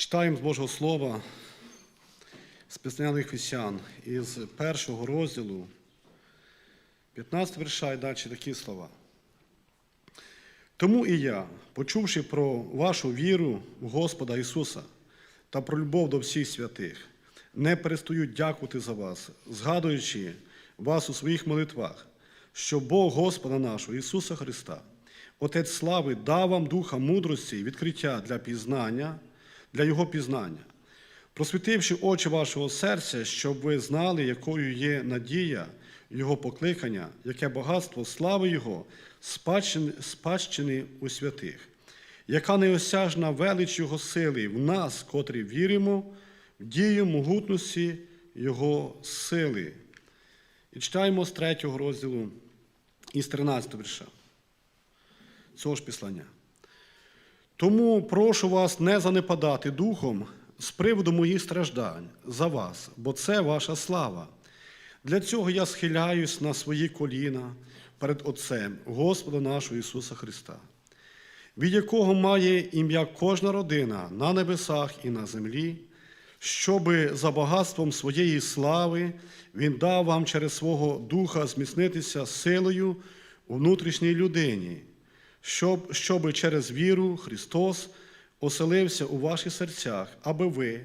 Читаємо з Божого Слова з Писання Християн із першого розділу, 15 верша і далі такі слова. Тому і я, почувши про вашу віру в Господа Ісуса та про любов до всіх святих, не перестаю дякувати за вас, згадуючи вас у своїх молитвах, що Бог Господа нашого Ісуса Христа, Отець слави, дав вам духа мудрості і відкриття для пізнання, для Його пізнання, просвітивши очі вашого серця, щоб ви знали, якою є надія Його покликання, яке багатство слави Його, спадщини, у святих, яка неосяжна велич Його сили в нас, котрі віримо, в дію могутності Його сили. І читаємо з третього розділу із 13 вірша цього ж післання. Тому прошу вас не занепадати духом з приводу моїх страждань за вас, бо це ваша слава. Для цього я схиляюсь на свої коліна перед Отцем Господа нашого Ісуса Христа, від якого має ім'я кожна родина на небесах і на землі, щоби за багатством своєї слави Він дав вам через свого Духа зміцнитися силою у внутрішній людині, щоб, щоби через віру Христос оселився у ваших серцях, аби ви,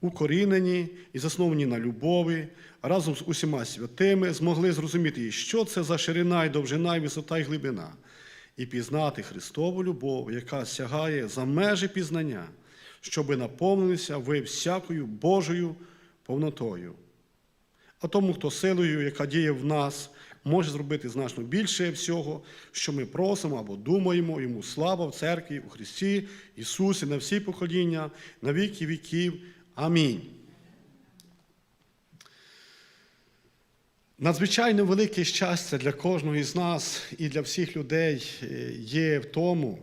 укорінені і засновані на любові, разом з усіма святими змогли зрозуміти, що це за ширина і довжина, і висота і глибина, і пізнати Христову любов, яка сягає за межі пізнання, щоби наповнилися ви всякою Божою повнотою. А тому, хто силою, яка діє в нас, може зробити значно більше всього, що ми просимо або думаємо, йому слава в церкві, у Христі, Ісусі, на всі покоління, на віки віків. Амінь. Надзвичайно велике щастя для кожного із нас і для всіх людей е, є в тому,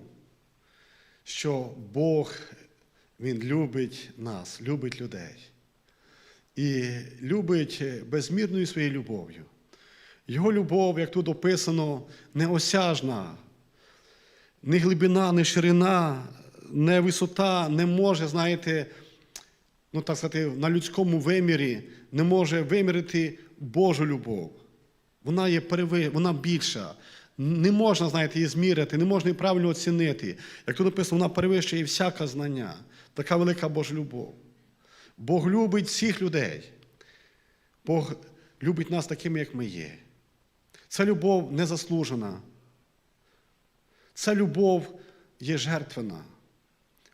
що Бог Він любить нас, любить людей. І любить безмірною своєю любов'ю. Його любов, як тут описано, неосяжна, не глибина, не ширина, не висота не може, знаєте, ну так сказати, на людському вимірі не може вимірити Божу любов. Вона є переви... вона більша. Не можна, знаєте, її зміряти, не можна її правильно оцінити. Як тут написано, вона перевищує всяке знання. Така велика Божа любов. Бог любить всіх людей. Бог любить нас такими, як ми є. Ця любов незаслужена. Ця любов є жертвена,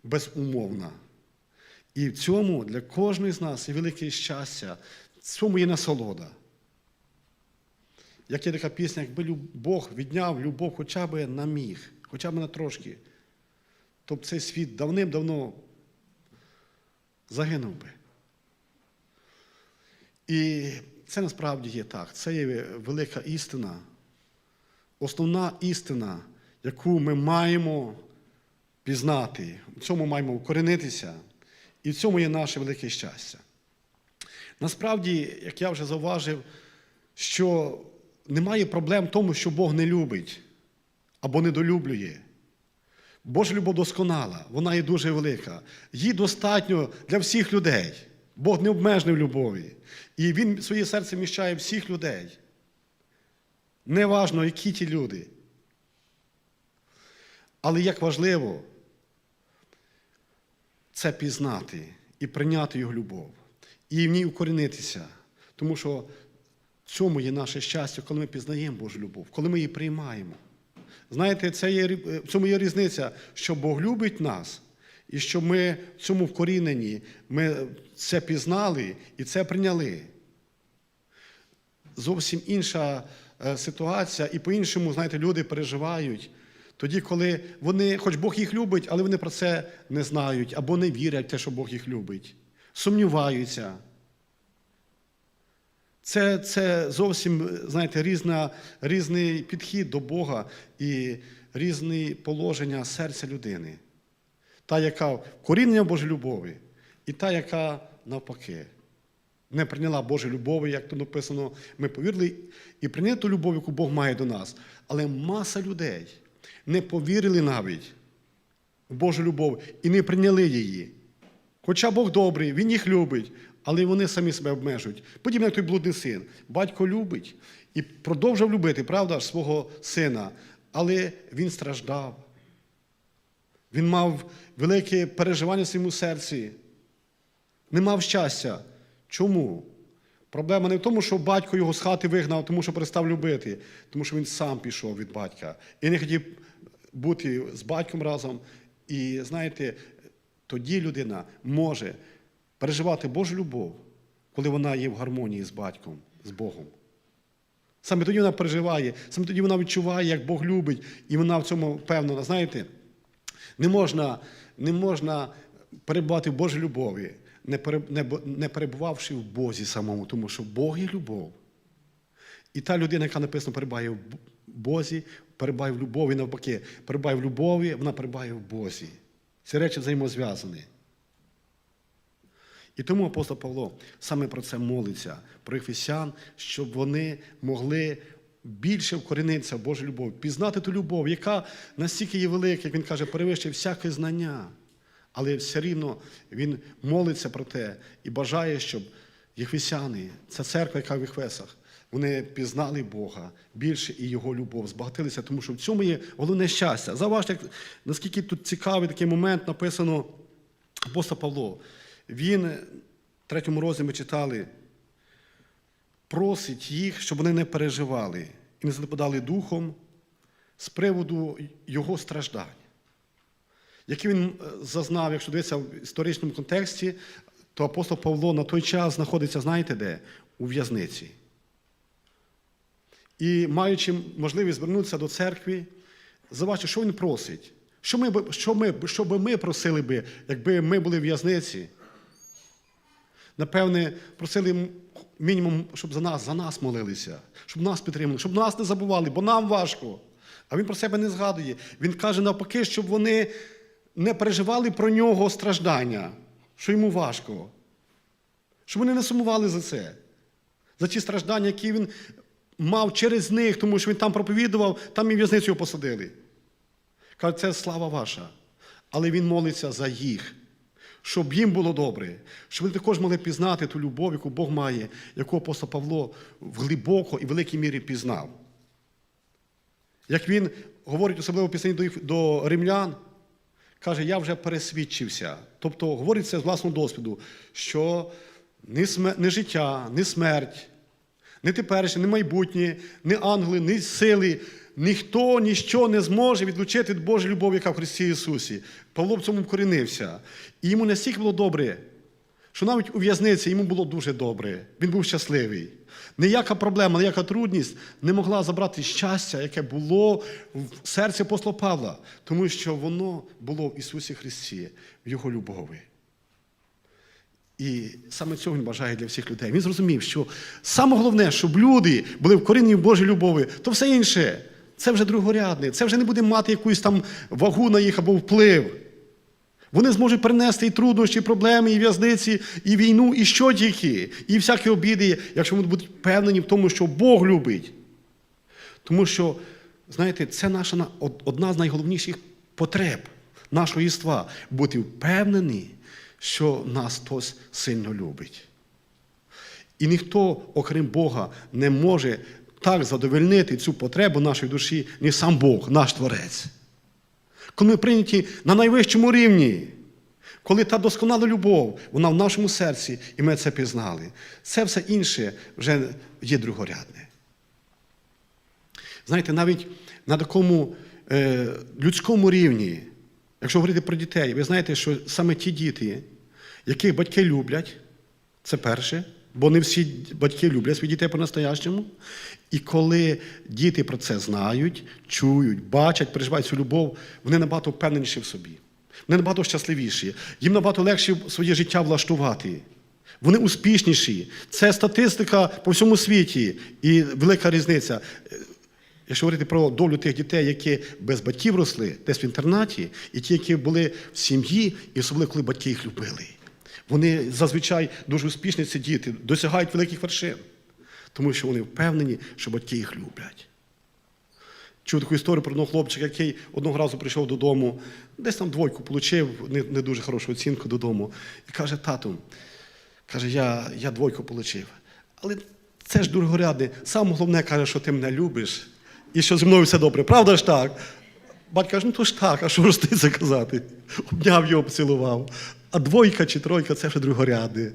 безумовна. І в цьому для кожного з нас є велике щастя, в цьому є насолода. Як є така пісня, якби Бог відняв любов хоча б на міг, хоча б на трошки, то б цей світ давним-давно загинув би. І це насправді є так. Це є велика істина, основна істина, яку ми маємо пізнати, в цьому маємо укоренитися, і в цьому є наше велике щастя. Насправді, як я вже зауважив, що немає проблем в тому, що Бог не любить або недолюблює. Божа любов досконала, вона є дуже велика. Її достатньо для всіх людей. Бог не обмежений в любові. І Він своє серце міщає всіх людей. Неважно, які ті люди. Але як важливо це пізнати і прийняти його любов, і в ній укорінитися. Тому що в цьому є наше щастя, коли ми пізнаємо Божу любов, коли ми її приймаємо. Знаєте, це є, в цьому є різниця, що Бог любить нас, і що ми в цьому вкорінені, ми це пізнали і це прийняли. Зовсім інша ситуація, і по-іншому, знаєте, люди переживають. Тоді, коли вони, хоч Бог їх любить, але вони про це не знають або не вірять в те, що Бог їх любить, сумніваються. Це це зовсім, знаєте, різна, різний підхід до Бога і різне положення серця людини. Та, яка коріння Божої любові, і та, яка навпаки не прийняла Божої любові, як то написано, ми повірили і прийняли ту любов, яку Бог має до нас. Але маса людей не повірили навіть в Божу любов і не прийняли її. Хоча Бог добрий, Він їх любить, але вони самі себе обмежують. Подібно як той блудний син. Батько любить і продовжив любити, правда, свого сина, але він страждав. Він мав велике переживання в своєму серці, не мав щастя. Чому? Проблема не в тому, що батько його з хати вигнав, тому що перестав любити, тому що він сам пішов від батька і не хотів бути з батьком разом. І знаєте, тоді людина може переживати Божу любов, коли вона є в гармонії з батьком, з Богом. Саме тоді вона переживає, саме тоді вона відчуває, як Бог любить, і вона в цьому впевнена. Знаєте, не можна, не можна перебувати в Божій любові, не, перебувавши в Бозі самому, тому що Бог є любов. І та людина, яка написано, перебуває в Бозі, перебуває в любові, навпаки, перебуває в любові, вона перебуває в Бозі. Ці речі взаємозв'язані. І тому апостол Павло саме про це молиться, про ефесян, щоб вони могли більше вкорінитися в Божу любов, пізнати ту любов, яка настільки є велика, як він каже, перевищує всяке знання. Але все рівно він молиться про те і бажає, щоб єфесяни, ця церква, яка в Єфесах, вони пізнали Бога більше і Його любов, збагатилися, тому що в цьому є головне щастя. Заважте, наскільки тут цікавий такий момент написано апостол Павло. Він в третьому розділі ми читали, просить їх, щоб вони не переживали і не западали духом з приводу його страждань. Які він е, зазнав, якщо дивитися в історичному контексті, то апостол Павло на той час знаходиться, знаєте де? У в'язниці. І маючи можливість звернутися до церкви, заважте, що він просить. Що ми, що, ми, що ми просили би, якби ми були в в'язниці? Напевне, просили мінімум, щоб за нас, за нас молилися, щоб нас підтримали, щоб нас не забували, бо нам важко. А він про себе не згадує. Він каже навпаки, щоб вони не переживали про нього страждання, що йому важко. Щоб вони не сумували за це, за ті страждання, які він мав через них, тому що він там проповідував, там і в'язницю посадили. Каже, це слава ваша. Але він молиться за їх, щоб їм було добре, щоб вони також могли пізнати ту любов, яку Бог має, яку апостол Павло в глибоко і великій мірі пізнав. Як він говорить особливо в пісні до, римлян, каже, я вже пересвідчився. Тобто говорить це з власного досвіду, що ні, сме, ні життя, ні смерть, ні теперішнє, ні майбутнє, ні ангели, ні сили, ніхто, ніщо не зможе відлучити від любові, яка в Христі Ісусі. Павло в цьому вкорінився. І йому настільки було добре, що навіть у в'язниці йому було дуже добре. Він був щасливий. Ніяка проблема, ніяка трудність не могла забрати щастя, яке було в серці апостола Павла, тому що воно було в Ісусі Христі, в Його любові. І саме цього він бажає для всіх людей. Він зрозумів, що саме головне, щоб люди були в Божій любові, то все інше це вже другорядне, це вже не буде мати якусь там вагу на їх або вплив. Вони зможуть перенести і труднощі, і проблеми, і в'язниці, і війну, і що тільки, і всякі обіди, якщо вони будуть впевнені в тому, що Бог любить. Тому що, знаєте, це наша одна з найголовніших потреб нашого єства бути впевнені, що нас хтось сильно любить. І ніхто, окрім Бога, не може так задовольнити цю потребу нашої душі, ніж сам Бог, наш Творець. Коли ми прийняті на найвищому рівні, коли та досконала любов, вона в нашому серці, і ми це пізнали, це все інше вже є другорядне. Знаєте, навіть на такому е, людському рівні, якщо говорити про дітей, ви знаєте, що саме ті діти, яких батьки люблять, це перше, бо не всі батьки люблять своїх дітей по-настоящому. І коли діти про це знають, чують, бачать, переживають цю любов, вони набагато впевненіші в собі. Вони набагато щасливіші, їм набагато легше своє життя влаштувати. Вони успішніші. Це статистика по всьому світі і велика різниця. Якщо говорити про долю тих дітей, які без батьків росли, десь в інтернаті, і ті, які були в сім'ї, і особливо, коли батьки їх любили. Вони зазвичай дуже успішні ці діти, досягають великих вершин, тому що вони впевнені, що батьки їх люблять. Чув таку історію про одного хлопчика, який одного разу прийшов додому, десь там двойку отримав, не, не дуже хорошу оцінку додому. І каже, тату, каже, я, я двойку отримав. Але це ж другорядне. Саме головне каже, що ти мене любиш і що зі мною все добре. Правда ж так? Батько каже, ну то ж так, а що ж ти це казати? Обняв його, поцілував. А двойка чи тройка це вже другорядне.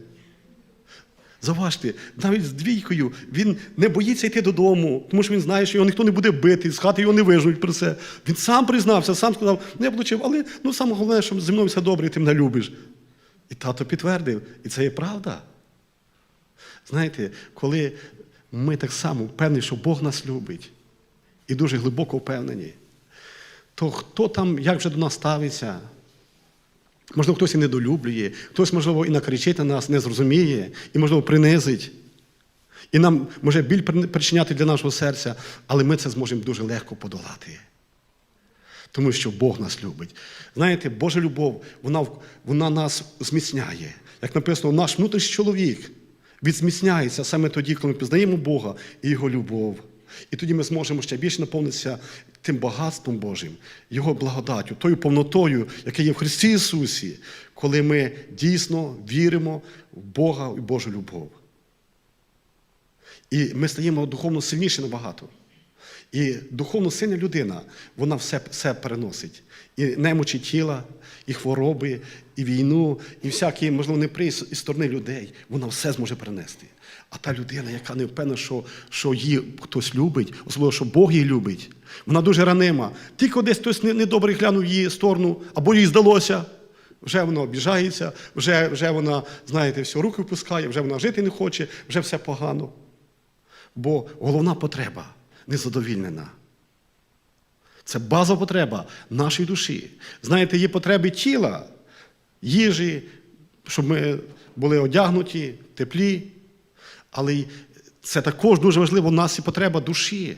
Заважте, навіть з двійкою він не боїться йти додому, тому що він знає, що його ніхто не буде бити, з хати його не вижують про це. Він сам признався, сам сказав, не я получив, але ну, саме головне, що зі мною все добре, і ти мене любиш. І тато підтвердив, і це є правда. Знаєте, коли ми так само впевнені, що Бог нас любить, і дуже глибоко впевнені, то хто там як вже до нас ставиться? Можливо, хтось і недолюблює, хтось, можливо, і накричить на нас, не зрозуміє, і, можливо, принизить. І нам може біль причиняти для нашого серця, але ми це зможемо дуже легко подолати. Тому що Бог нас любить. Знаєте, Божа любов, вона, вона нас зміцняє. Як написано, наш внутрішній чоловік відзміцняється саме тоді, коли ми пізнаємо Бога і Його любов. І тоді ми зможемо ще більше наповнитися тим багатством Божим, Його благодаттю, тою повнотою, яка є в Христі Ісусі, коли ми дійсно віримо в Бога і Божу любов. І ми стаємо духовно сильніші набагато. І духовно сильна людина, вона все, все переносить. І немочі тіла, і хвороби, і війну, і всякі, можливо, неприємні із сторони людей. Вона все зможе перенести. А та людина, яка не впевнена, що, що її хтось любить, особливо, що Бог її любить, вона дуже ранима. Тільки десь хтось недобре глянув її сторону, або їй здалося, вже вона обіжається, вже, вже вона, знаєте, все, руки впускає, вже вона жити не хоче, вже все погано. Бо головна потреба незадовільнена. Це базова потреба нашої душі. Знаєте, є потреби тіла, їжі, щоб ми були одягнуті, теплі. Але це також дуже важливо, у нас і потреба душі.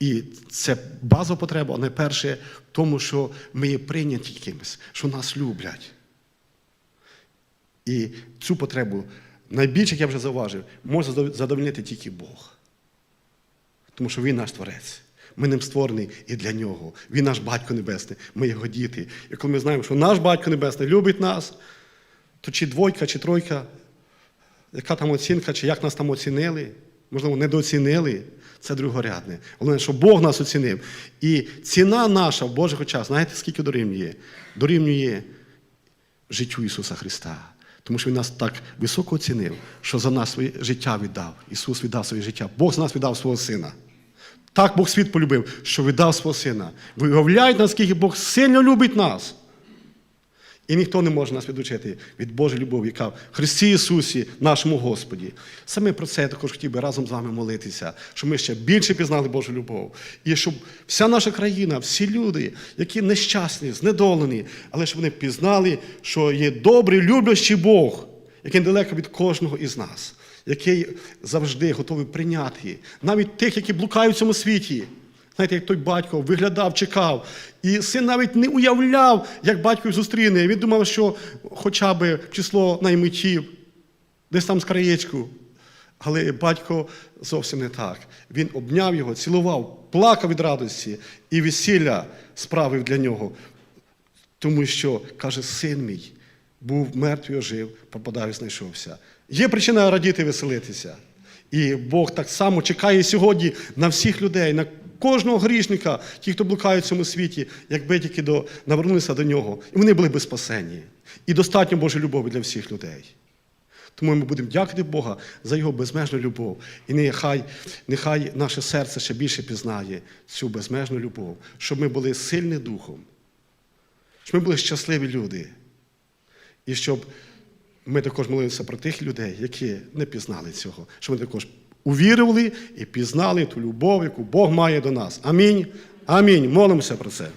І це базова потреба, а не перше в тому, що ми є прийняті кимось, що нас люблять. І цю потребу найбільше, як я вже зауважив, може задовольнити тільки Бог. Тому що Він наш Творець. Ми ним створені і для нього. Він наш Батько Небесний, ми його діти. І коли ми знаємо, що наш Батько Небесний любить нас, то чи двойка, чи тройка, яка там оцінка, чи як нас там оцінили, можливо, недооцінили, це другорядне. Головне, що Бог нас оцінив. І ціна наша в Божих очах, знаєте, скільки дорівнює? Дорівнює життю Ісуса Христа. Тому що Він нас так високо оцінив, що за нас своє життя віддав. Ісус віддав своє життя. Бог за нас віддав свого Сина. Так Бог світ полюбив, що віддав свого Сина. Ви уявляєте, наскільки Бог сильно любить нас. І ніхто не може нас відучити від Божої любові, яка в Христі Ісусі, нашому Господі. Саме про це я також хотів би разом з вами молитися, щоб ми ще більше пізнали Божу любов. І щоб вся наша країна, всі люди, які нещасні, знедолені, але щоб вони пізнали, що є добрий, люблячий Бог, який далеко від кожного із нас, який завжди готовий прийняти, навіть тих, які блукають в цьому світі. Знаєте, як той батько виглядав, чекав. І син навіть не уявляв, як батько зустріне. Він думав, що хоча б число наймитів, десь там з краєчку. Але батько зовсім не так. Він обняв його, цілував, плакав від радості і весілля справив для нього. Тому що, каже, син мій був мертвий, ожив, пропадав і знайшовся. Є причина радіти веселитися. І Бог так само чекає сьогодні на всіх людей, на кожного грішника, ті, хто блукають в цьому світі, якби тільки до, навернулися до нього. І вони були би спасені. І достатньо Божої любові для всіх людей. Тому ми будемо дякувати Бога за Його безмежну любов. І нехай, нехай наше серце ще більше пізнає цю безмежну любов, щоб ми були сильні духом, щоб ми були щасливі люди. І щоб ми також молилися про тих людей, які не пізнали цього, що ми також увірували і пізнали ту любов, яку Бог має до нас. Амінь. Амінь. Молимося про це.